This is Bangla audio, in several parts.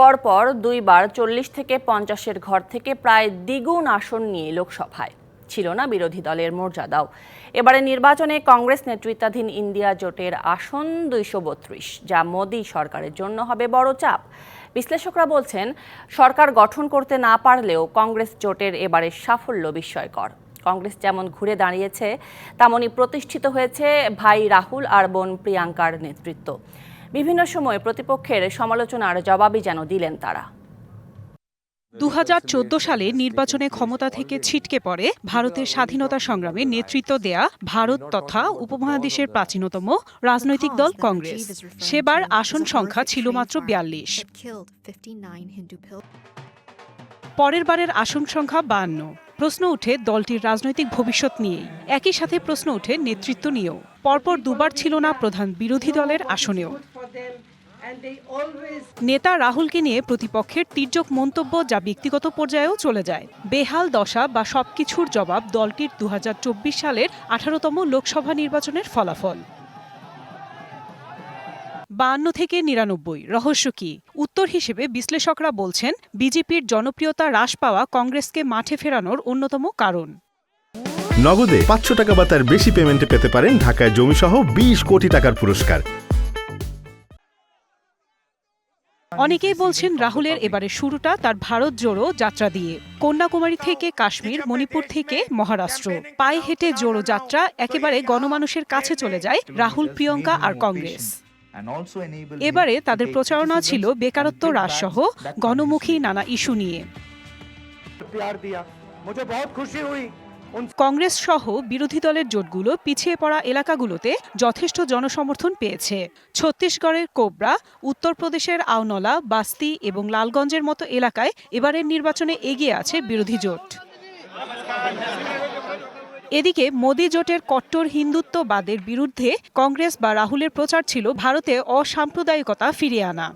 পরপর দুইবার চল্লিশ থেকে পঞ্চাশের ঘর থেকে প্রায় দ্বিগুণ আসন নিয়ে লোকসভায়। ছিল না বিরোধী দলের মর্যাদাও। এবারে নির্বাচনে কংগ্রেস নেতৃত্বাধীন ইন্ডিয়া জোটের আসন দুইশো বত্রিশ, যা মোদী সরকারের জন্য হবে বড় চাপ। বিশ্লেষকরা বলছেন, সরকার গঠন করতে না পারলেও কংগ্রেস জোটের এবারের সাফল্য বিস্ময়কর। কংগ্রেস যেমন ঘুরে দাঁড়িয়েছে, তেমনই প্রতিষ্ঠিত হয়েছে ভাই রাহুল আর বোন প্রিয়াঙ্কার নেতৃত্ব। বিভিন্ন সময়ে প্রতিপক্ষের সমালোচনার জবাবই যেন দিলেন তারা। দু হাজার চোদ্দ সালে নির্বাচনে ক্ষমতা থেকে ছিটকে পড়ে ভারতের স্বাধীনতা সংগ্রামে নেতৃত্ব দেয়া ভারত তথা উপমহাদেশের প্রাচীনতম রাজনৈতিক দল কংগ্রেস। সেবার আসন সংখ্যা ছিল মাত্র বিয়াল্লিশ। পরের বারের আসন সংখ্যা বান্ন। প্রশ্ন উঠে দলটির রাজনৈতিক ভবিষ্যৎ নিয়েই। একই সাথে প্রশ্ন উঠে নেতৃত্ব নিয়েও। পরপর দুবার ছিল না প্রধান বিরোধী দলের আসনেও। নেতা রাহুলকে নিয়ে প্রতিপক্ষের তির্যক মন্তব্য যা ব্যক্তিগত পর্যায়েও চলে যায়। বেহাল দশা বা সবকিছুর জবাব দলটির দু হাজার চব্বিশ সালের আঠারোতম লোকসভা নির্বাচনের ফলাফল। বান্ন থেকে নিরানব্বই রহস্য কি? উত্তর হিসেবে বিশ্লেষকরা বলছেন বিজেপির জনপ্রিয়তা হ্রাস পাওয়া কংগ্রেসকে মাঠে ফেরানোর অন্যতম কারণ। নগদে পাঁচশো টাকা বা তার বেশি পেমেন্টে পেতে পারেন ঢাকায় জমিসহ বিশ কোটি টাকার পুরস্কার। অনেকেই বলছেন রাহুলের এবারে শুরুটা তার ভারত জোড়ো যাত্রা দিয়ে। কন্যাকুমারী থেকে কাশ্মীর, মণিপুর থেকে মহারাষ্ট্র। পায়ে হেঁটে জোড়ো যাত্রা একেবারে গণমানুষের কাছে চলে যায় রাহুল, প্রিয়ঙ্কা আর কংগ্রেস। এবারে তাদের প্রচারণা ছিল বেকারত্ব হ্রাস সহ গণমুখী নানা ইস্যু নিয়ে। কংগ্রেস সহ বিরোধী দলের জোটগুলো পিছিয়ে পড়া এলাকাগুলোতে যথেষ্ট জনসমর্থন পেয়েছে। ছত্তিশগড়ের কোবরা, উত্তরপ্রদেশের আওনলা বাস্তি এবং লালগঞ্জের মতো এলাকায় এবারের নির্বাচনে এগিয়ে আছে বিরোধী জোট। এদিকে মোদী জোটের কট্টর হিন্দুত্ববাদের বিরুদ্ধে কংগ্রেস বা রাহুলের প্রচার ছিল ভারতে অসাম্প্রদায়িকতা ফিরিয়ে আনা।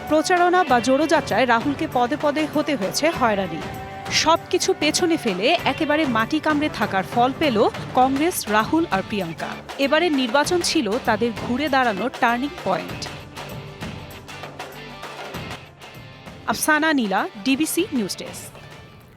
প্রচারণা বা জোড়োযাত্রায় রাহুলকে পদে পদে হতে হয়েছে হয়রানি। সবকিছু পেছনে ফেলে একেবারে মাটি কামড়ে থাকার ফল পেল কংগ্রেস, রাহুল আর প্রিয়াঙ্কা। এবারের নির্বাচন ছিল তাদের ঘুরে দাঁড়ানোর turning point. Afsana Nila, DBC news desk.